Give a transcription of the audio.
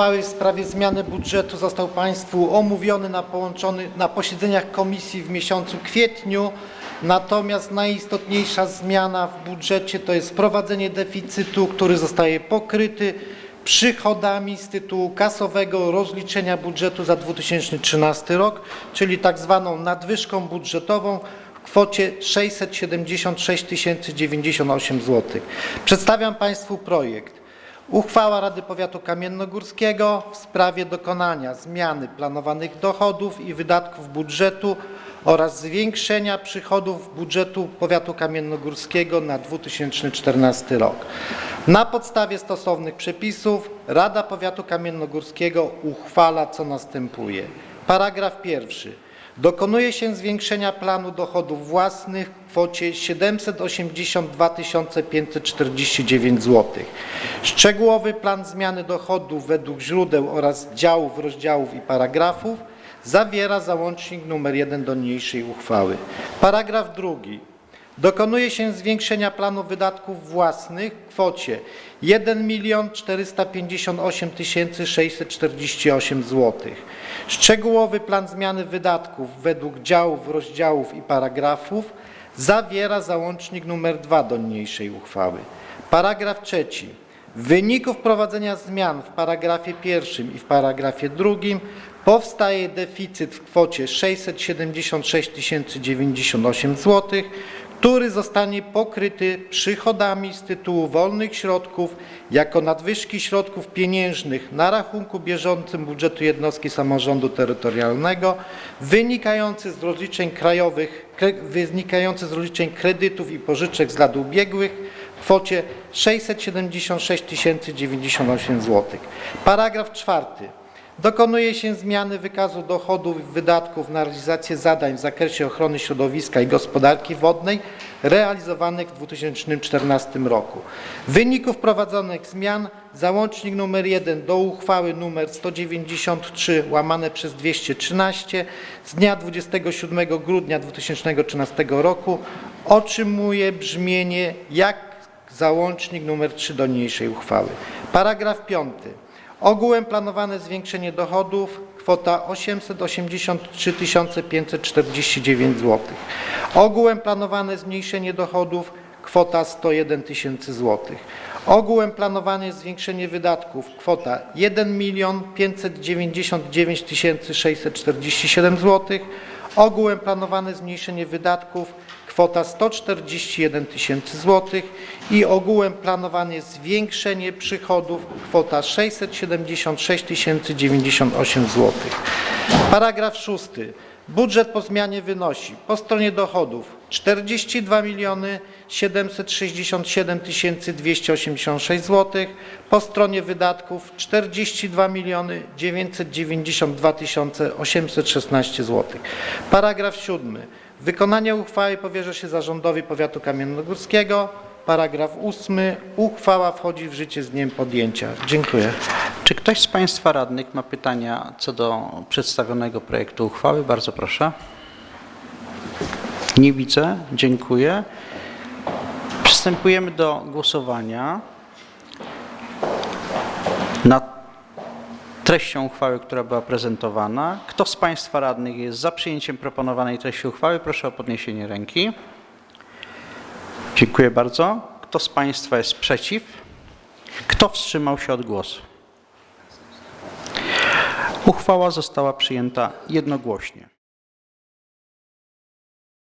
Uchwały w sprawie zmiany budżetu został Państwu omówiony na, połączony, na posiedzeniach komisji w miesiącu kwietniu. Natomiast najistotniejsza zmiana w budżecie to jest wprowadzenie deficytu, który zostaje pokryty przychodami z tytułu kasowego rozliczenia budżetu za 2013 rok, czyli tak zwaną nadwyżką budżetową w kwocie 676 098 zł. Przedstawiam Państwu projekt. Uchwała Rady Powiatu Kamiennogórskiego w sprawie dokonania zmiany planowanych dochodów i wydatków budżetu oraz zwiększenia przychodów budżetu Powiatu Kamiennogórskiego na 2014 rok. Na podstawie stosownych przepisów Rada Powiatu Kamiennogórskiego uchwala co następuje. Paragraf pierwszy. Dokonuje się zwiększenia planu dochodów własnych w kwocie 782 549 zł. Szczegółowy plan zmiany dochodów według źródeł oraz działów, rozdziałów i paragrafów zawiera załącznik nr 1 do niniejszej uchwały. Paragraf drugi. Dokonuje się zwiększenia planu wydatków własnych w kwocie 1 458 648 zł. Szczegółowy plan zmiany wydatków według działów, rozdziałów i paragrafów zawiera załącznik nr 2 do niniejszej uchwały. Paragraf trzeci. W wyniku wprowadzenia zmian w paragrafie pierwszym i w paragrafie drugim powstaje deficyt w kwocie 676 098 zł, który zostanie pokryty przychodami z tytułu wolnych środków jako nadwyżki środków pieniężnych na rachunku bieżącym budżetu jednostki samorządu terytorialnego wynikający z rozliczeń krajowych, wynikający z rozliczeń kredytów i pożyczek z lat ubiegłych w kwocie 676 098 zł. Paragraf czwarty. Dokonuje się zmiany wykazu dochodów i wydatków na realizację zadań w zakresie ochrony środowiska i gospodarki wodnej realizowanych w 2014 roku. W wyniku wprowadzonych zmian załącznik nr 1 do uchwały nr 193 łamane przez 213 z dnia 27 grudnia 2013 roku otrzymuje brzmienie jak załącznik nr 3 do niniejszej uchwały. Paragraf 5. Ogółem planowane zwiększenie dochodów kwota 883 549 zł. Ogółem planowane zmniejszenie dochodów kwota 101 tysięcy złotych. Ogółem planowane zwiększenie wydatków kwota 1 599 647 zł. Ogółem planowane zmniejszenie wydatków kwota 141 tysięcy złotych i ogółem planowane zwiększenie przychodów kwota 676 098 złotych. Paragraf szósty. Budżet po zmianie wynosi po stronie dochodów 42 miliony 767 286 zł, po stronie wydatków 42 miliony 992 816 zł. Paragraf siódmy. Wykonanie uchwały powierza się zarządowi powiatu kamiennogórskiego. Paragraf ósmy. Uchwała wchodzi w życie z dniem podjęcia. Dziękuję. Czy ktoś z Państwa radnych ma pytania co do przedstawionego projektu uchwały? Bardzo proszę. Nie widzę. Dziękuję. Przystępujemy do głosowania nad treścią uchwały, która była prezentowana. Kto z Państwa radnych jest za przyjęciem proponowanej treści uchwały? Proszę o podniesienie ręki. Dziękuję bardzo. Kto z Państwa jest przeciw? Kto wstrzymał się od głosu? Uchwała została przyjęta jednogłośnie.